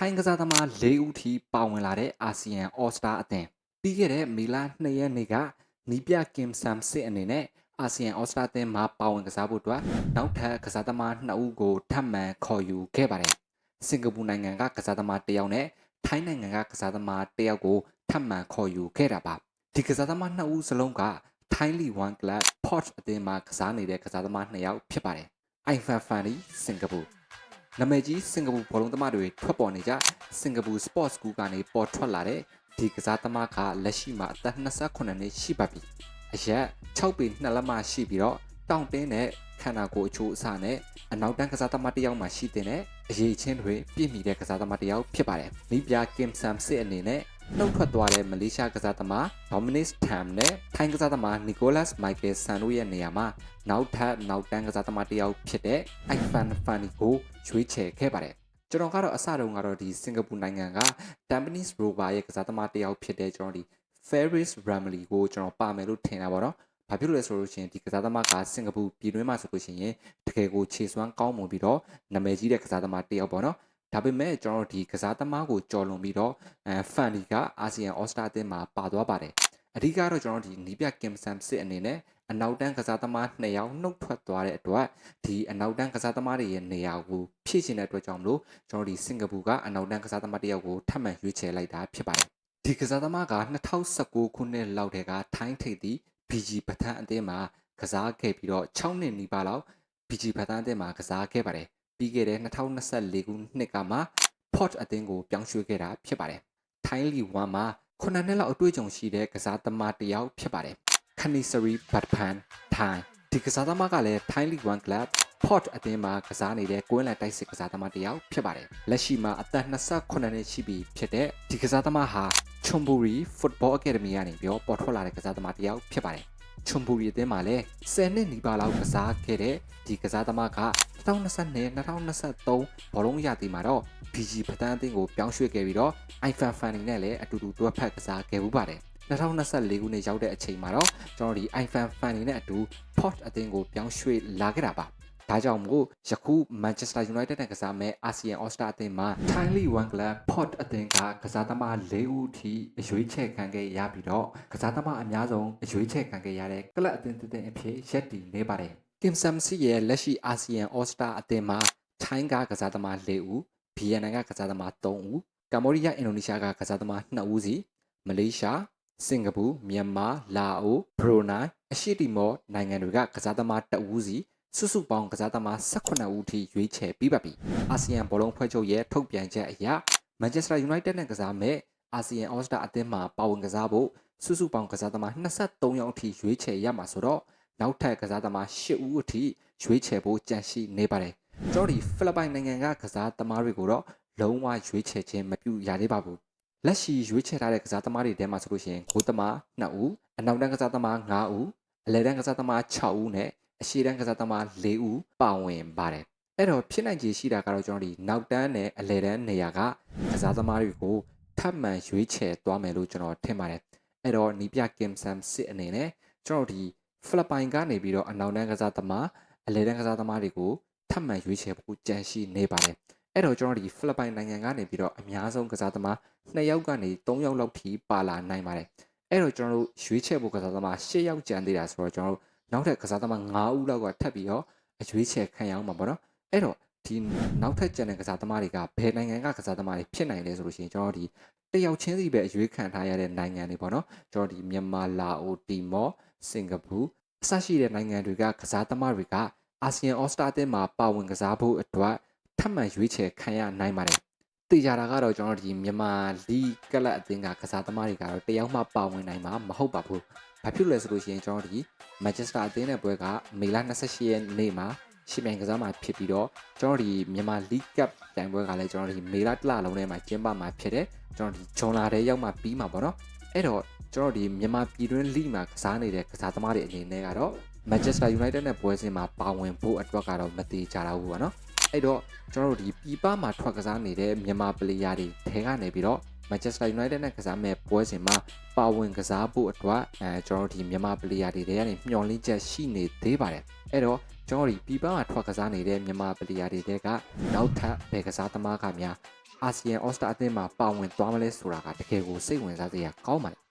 ထိုင်းကစားသမား၄ဦးထိပါဝင်လာတဲ့အာဆီယံ All Star အသင်းပြီးခဲ့တဲ့မေလ2ရက်နေ့ကနီးပြကင်ဆမ်စစ်အနေနဲ့အာဆီယံ All Star အသင်းမှာပါဝင်ကစားဖို့အတွက်နောက်ထပ်ကစားသမား2ဦးကိုထပ်မံခေါ်ယူခဲ့ပါတယ်စင်ကာပူနိုင်ငံကကစားသမား1ယောက်နဲ့ထိုင်းနိုင်ငံကကစားသမား1ယောက်ကိုထပ်မံခေါ်ယူခဲ့တာပါဒီကစားသမား2ဦးစလုံးကထိုင်းလီ1 club Port အသင်းမှာကစားနေတဲ့ကစားသမား2ယောက်ဖြစ်ပါတယ်အိုင်ဖန်ဖန်နီစင်ကာပူ နာမည်ကြီးစင်ကာပူဘောလုံးသမားတွေထွက်ပေါ်နေကြစင်ကာပူ Sports School ကနေပေါ်ထွက်လာတဲ့ဒီကစားသမားကလက်ရှိမှာအသက်28နှစ်ရှိပါပြီအရက်6ပေ2လက်မရှိပြီးတော့တောင့်တင်းတဲ့ခန္ဓာကိုယ်အချိုးအစားနဲ့အနောက်တန်းကစားသမားတစ်ယောက်မှရှိတဲ့အရေးချင်းတွေပြည့်မီတဲ့ကစားသမားတစ်ယောက်ဖြစ်ပါတယ်။မိပြကင်ဆမ်စစ်အနေနဲ့နှုတ်ထွက်သွားတဲ့မလေးရှားကစားသမား Dominic Tam နဲ့ထိုင်းကစားသမား Nicholas Michael San တို့ရဲ့နေရာမှာနောက်ထပ်နောက်တန်းကစားသမားတစ်ယောက်ဖြစ်တဲ့ Ivan Fani ကို ရွေးချယ်ခဲ့ပါတယ်။ကျွန်တော်ကတော့အစတုန်းကတော့ဒီစင်ကာပူနိုင်ငံက Tampines Rover ရဲ့ကစားသမားတစ်ယောက်ဖြစ်တဲ့ကျွန်တော်ဒီ Ferris Ramley ကိုကျွန်တော်ပါမယ်လို့ထင်တာပေါ့နော်။ဘာဖြစ်လို့လဲဆိုလို့ရှိရင်ဒီကစားသမားကစင်ကာပူပြည်တွင်းမှာဆိုလို့ရှိရင်တကယ်ကိုခြေစွမ်းကောင်းမွန်ပြီးတော့နာမည်ကြီးတဲ့ကစားသမားတစ်ယောက်ပေါ့နော်။ဒါပေမဲ့ကျွန်တော်တို့ဒီကစားသမားကိုကြော်လွန်ပြီးတော့အဲဖန်ဒီကအာဆီယံအော်စတာအသင်းမှာပါသွားပါတယ်။အဓိကတော့ကျွန်တော်တို့ဒီနီးပြကင်ဆမ်စစ်အနေနဲ့ အနောက်တန်းကစားသမား2ယောက်နှုတ်ထွက်သွားတဲ့အတွက်ဒီအနောက်တန်းကစားသမားတွေရဲ့နေရာကိုဖြည့်ချင်တဲ့အတွက်ကြောင့်မလို့ကျွန်တော်ဒီစင်ကာပူကအနောက်တန်းကစားသမားတစ်ယောက်ကိုထပ်မံရွေးချယ်လိုက်တာဖြစ်ပါတယ်။ဒီကစားသမားက2019ခုနှစ်လောက်တည်းကထိုင်းထိပ်သီး BG ပထန်အသင်းမှာကစားခဲ့ပြီးတော့6နှစ်နီးပါးလောက် BG ပထန်အသင်းမှာကစားခဲ့ပါတယ်။ပြီးခဲ့တဲ့2024ခုနှစ်ကမှ Port အသင်းကိုပြောင်းရွှေ့ခဲ့တာဖြစ်ပါတယ်။ထိုင်းလီ1မှာ9နှစ်လောက်အတွေ့အကြုံရှိတဲ့ကစားသမားတစ်ယောက်ဖြစ်ပါတယ်။ Kanisari Batpan ထိုင်းဒီကစားသမားကလည်း Thai League 1 Club Port အသင်းမှာကစားနေတဲ့ကွင်းလန်တိုက်စစ်ကစားသမားတစ်ယောက်ဖြစ်ပါတယ်။လက်ရှိမှာအသက်28နှစ်ရှိပြီဖြစ်တဲ့ဒီကစားသမားဟာ Chonburi Football Academy ကနေပြီးတော့ပေါ်ထွက်လာတဲ့ကစားသမားတစ်ယောက်ဖြစ်ပါတယ်။ Chonburi အသင်းမှာလည်း10နှစ်နီးပါးလောက်ကစားခဲ့တဲ့ဒီကစားသမားက2022 2023ဘောလုံးရသည်မှာတော့ BG ပတန်းအသင်းကိုပြောင်းရွှေ့ခဲ့ပြီးတော့ iFan Fanning နဲ့လည်းအတူတူတွဲဖက်ကစားခဲ့မှုပါတယ်။2024ခုနှစ်ရောက်တဲ့အချိန်မှာတော့ကျွန်တော်ဒီ iFan Fanning နဲ့အတူ Port အသင်းကိုပြောင်းရွှေ့လာခဲ့တာပါ။ဒါကြောင့်မို့ယခု Manchester United နဲ့ကစားမဲ့ ASEAN All-Star အသင်းမှာ Thai League 1 Club Port အသင်းကကစားသမား၄ဦးထိအရွေးချယ်ခံခဲ့ရပြီးတော့ကစားသမားအများဆုံးအရွေးချယ်ခံခဲ့ရတဲ့ကလပ်အသင်းတစ်သင်းအဖြစ်ရပ်တည်နေပါတယ်။ Kim Sam Si ရဲ့လက်ရှိ ASEAN All-Star အသင်းမှာထိုင်းကကစားသမား၄ဦး၊ ဗီယက်နမ်ကကစားသမား၃ဦး၊ကမ္ဘောဒီးယားအင်ဒိုနီးရှားကကစားသမား2ဦးစီမလေးရှားစင်ကာပူမြန်မာလာအိုဘရူနိုင်းအရှေ့တီမော့နိုင်ငံတွေကကစားသမားတအူးစီစုစုပေါင်းကစားသမား18ဦးထိရွေးချယ်ပြီးပါပြီအာဆီယံဘောလုံးဖွဲ့ချုပ်ရဲ့ထုတ်ပြန်ချက်အရမန်ချက်စတာယူနိုက်တက်နဲ့ကစားမဲ့အာဆီယံအော်စတာအသင်းမှာပါဝင်ကစားဖို့စုစုပေါင်းကစားသမား23ယောက်အထိရွေးချယ်ရမှာဆိုတော့နောက်ထပ်ကစားသမား10ဦးအထိရွေးချယ်ဖို့ကြံရှိနေပါတယ် ကျွန်တော်ဒီဖိလစ်ပိုင်နိုင်ငံကကစားသမားတွေကိုတော့လုံးဝရွေးချယ်ခြင်းမပြုရသေးပါဘူးလက်ရှိရွေးချယ်ထားတဲ့ကစားသမားတွေထဲမှာဆိုလို့ရှိရင်ဂိုးသမား2ဦးအနောက်တန်းကစားသမား5ဦးအလယ်တန်းကစားသမား6ဦးနဲ့အရှေ့တန်းကစားသမား4ဦးပါဝင်ပါတယ်အဲ့တော့ဖြစ်နိုင်ခြေရှိတာကတော့ကျွန်တော်ဒီနောက်တန်းနဲ့အလယ်တန်းနေရာကကစားသမားတွေကိုထပ်မံရွေးချယ်သွားမယ်လို့ကျွန်တော်ထင်ပါတယ်အဲ့တော့နီးပြကင်ဆမ်စစ်အနေနဲ့ကျွန်တော်ဒီဖိလစ်ပိုင်ကနေပြီးတော့အနောက်တန်းကစားသမားအလယ်တန်းကစားသမားတွေကို ထပ်မံရွေးချယ်ဖို့ကြံရှိနေပါတယ်အဲ့တော့ကျွန်တော်ဒီဖိလစ်ပိုင်နိုင်ငံကနေပြီးတော့အများဆုံးကစားသမား2ယောက်ကနေ3ယောက်လောက်ထိပါလာနိုင်ပါတယ်အဲ့တော့ကျွန်တော်တို့ရွေးချယ်ဖို့ကစားသမား10ယောက်ကျန်သေးတာဆိုတော့ကျွန်တော်တို့နောက်ထပ်ကစားသမား9ဦးလောက်ကထပ်ပြီးတော့အရွေးချယ်ခံရအောင်ပါပေါ့နော်အဲ့တော့ဒီနောက်ထပ်ကျန်တဲ့ကစားသမားတွေကဘယ်နိုင်ငံကကစားသမားတွေဖြစ်နိုင်လဲဆိုလို့ရှိရင်ကျွန်တော်ဒီတယောက်ချင်းစီပဲအရွေးခံထားရတဲ့နိုင်ငံတွေပေါ့နော်ကျွန်တော်ဒီမြန်မာလာအိုတီမော့စင်ကာပူအစရှိတဲ့နိုင်ငံတွေကကစားသမားတွေက အာဆီယံအော်စတာအသင်းမှာပါဝင်ကစားဖို့အတွက်ထပ်မံရွေးချယ်ခံရနိုင်ပါတယ်။သိကြတာကတော့ကျွန်တော်ဒီမြန်မာလီကလပ်အသင်းကကစားသမားတွေကတော့တယောက်မှပါဝင်နိုင်မှာမဟုတ်ပါဘူး။ဘာဖြစ်လဲဆိုလို့ရှိရင်ကျွန်တော်ဒီမန်ချက်စတာအသင်းရဲ့ပွဲကမေလ28ရက်နေ့မှာရှင်ပြိုင်ကစားမှာဖြစ်ပြီးတော့ကျွန်တော်ဒီမြန်မာလီကပ်ပြိုင်ပွဲကလည်းကျွန်တော်ဒီမေလတလလုံးထဲမှာကျင်းပမှာဖြစ်တယ်။ကျွန်တော်ဒီဂျွန်လာတဲ့ရောက်မှပြီးမှာပေါ့နော်။အဲ့တော့ကျွန်တော်ဒီမြန်မာပြည်တွင်းလိမှာကစားနေတဲ့ကစားသမားတွေအနေနဲ့ကတော့ Manchester United နဲ့ပွဲစဉ်မှာပါဝင်ဖို့အတွက်ကတော့မသေးကြတော့ဘူးပေါ့နော်အဲ့တော့ကျွန်တော်တို့ဒီပြည်ပမှာထွက်ကစားနေတဲ့မြန်မာပလေယာတွေထဲကနေပြီးတော့ Manchester United နဲ့ကစားမဲ့ပွဲစဉ်မှာပါဝင်ကစားဖို့အတွက်အဲကျွန်တော်တို့ဒီမြန်မာပလေယာတွေထဲကနေမျှော်လင့်ချက်ရှိနေသေးပါတယ်အဲ့တော့ကျွန်တော်ဒီပြည်ပမှာထွက်ကစားနေတဲ့မြန်မာပလေယာတွေထဲကနောက်ထပ်ဘယ်ကစားသမားကများအာဆီယံ All Star အသင်းမှာပါဝင်သွားမလဲဆိုတာကတကယ်ကိုစိတ်ဝင်စားစရာကောင်းပါတယ်